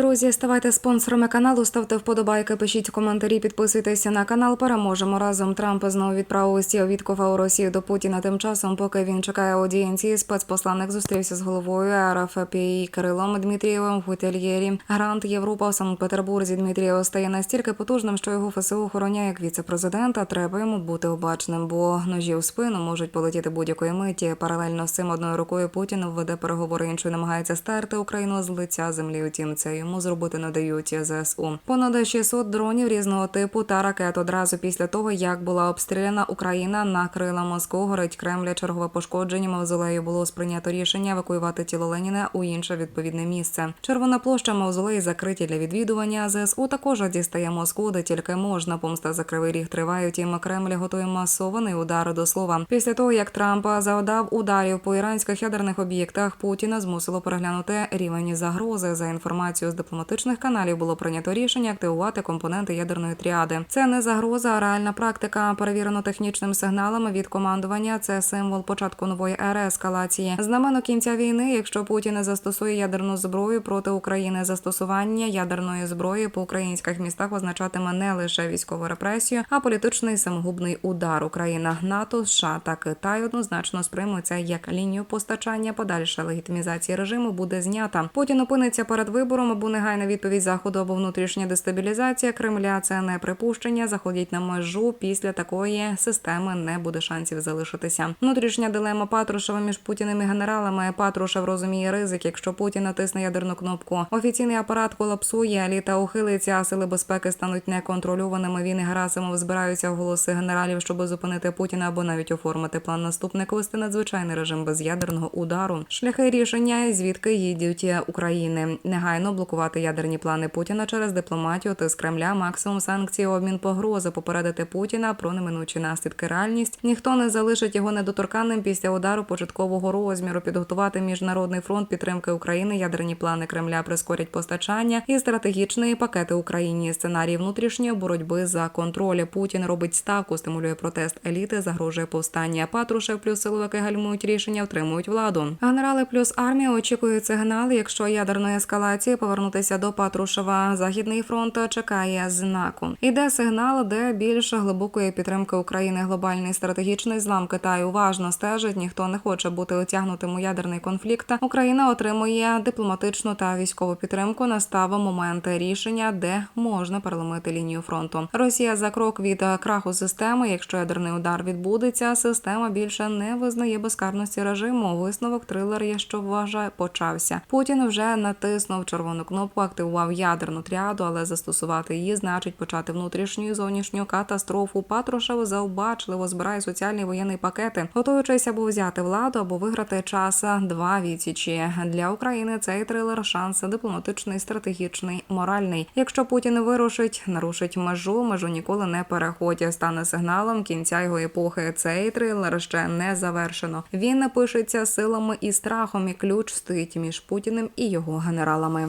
Друзі, ставайте спонсорами каналу, ставте вподобайки, пишіть коментарі, підписуйтеся на канал. Переможемо разом. Трамп знову відправив листів Віткова у Росію до Путіна. Тим часом, поки він чекає аудієнції, спецпосланник зустрівся з головою РФПІ Кирилом Дмитрієвим в готельєрі. Грант Європа в Санкт-Петербурзі Дмитрієв стає настільки потужним, що його ФСУ охороняє як віце-президента. Треба йому бути обачним, бо ножі в спину можуть полетіти будь-якої миті. Паралельно з цим одною рукою Путін веде переговори іншою, намагається стерти Україну з лиця землі. Утім, це йому зробити не дають ЗСУ. Понад 600 дронів різного типу та ракет одразу після того, як була обстріляна Україна, накрила Москву. Горить Кремля чергове пошкодження. Мавзолею було сприйнято рішення евакуювати тіло Леніна у інше відповідне місце. Червона площа мавзолеї закриті для відвідування. ЗСУ також дістає Москву, де тільки можна. Помста за кривий ріг триває. Втім, Кремль готує масований удар до слова. Після того як Трамп завдав ударів по іранських ядерних об'єктах, Путіна змусило переглянути рівень загрози. За інформацією з дипломатичних каналів було прийнято рішення активувати компоненти ядерної тріади. Це не загроза, а реальна практика. Перевірено технічним сигналами від командування. Це символ початку нової ери ескалації. Знамено кінця війни, якщо Путін не застосує ядерну зброю проти України, застосування ядерної зброї по українських містах означатиме не лише військову репресію, а політичний самогубний удар. Україна, НАТО, США та Китай однозначно сприймуть це як лінію постачання. Подальша легітимізація режиму буде знята. Путін опиниться перед вибором або негайна відповідь заходу або внутрішня дестабілізація Кремля. Це не припущення. Заходять на межу. Після такої системи не буде шансів залишитися. Внутрішня дилема Патрушева між Путіним і генералами. Патрушев розуміє ризик, якщо Путін натисне ядерну кнопку. Офіційний апарат колапсує, еліта ухилиться, а сили безпеки стануть неконтрольованими. Він і Герасимов збираються в голоси генералів, щоб зупинити Путіна або навіть оформити план наступника вести надзвичайний режим без ядерного удару. Шляхи рішення звідки їдуть України негайно блокувати ядерні плани Путіна через дипломатію з Кремля, максимум санкцій, обмін погрози, попередити Путіна про неминучі наслідки. Реальність ніхто не залишить його недоторканним після удару початкового розміру, підготувати міжнародний фронт підтримки України, ядерні плани Кремля прискорять постачання і стратегічні пакети Україні. Сценарій внутрішньої боротьби за контроль. Путін робить ставку, стимулює протест еліти, загрожує повстання. Патрушев плюс силовики гальмують рішення, втримують владу. Генерали плюс армія очікують сигнал. Якщо ядерної ескалації повернутися до Патрушева, західний фронт чекає знаку. Іде сигнал, де більше глибокої підтримки України. Глобальний стратегічний злам Китаю уважно стежить. Ніхто не хоче бути отягнутим у ядерний конфлікт. Україна отримує дипломатичну та військову підтримку. Настав момент рішення, де можна переломити лінію фронту. Росія за крок від краху системи. Якщо ядерний удар відбудеться, система більше не визнає безкарності режиму. Висновок трилер що вважає, почався. Путін вже натиснув червону кнопку, активував ядерну тріаду, але застосувати її значить почати внутрішню і зовнішню катастрофу. Патрушев заобачливо збирає соціальні воєнний пакети, готуючись або взяти владу, або виграти час два відсічі для України. Цей трилер шанс дипломатичний, стратегічний, моральний. Якщо Путін вирушить, нарушить межу, межу ніколи не переходять. Стане сигналом кінця його епохи. Цей трилер ще не завершено. Він напишеться силами і страхом, і ключ стоїть між Путіним і його генералами.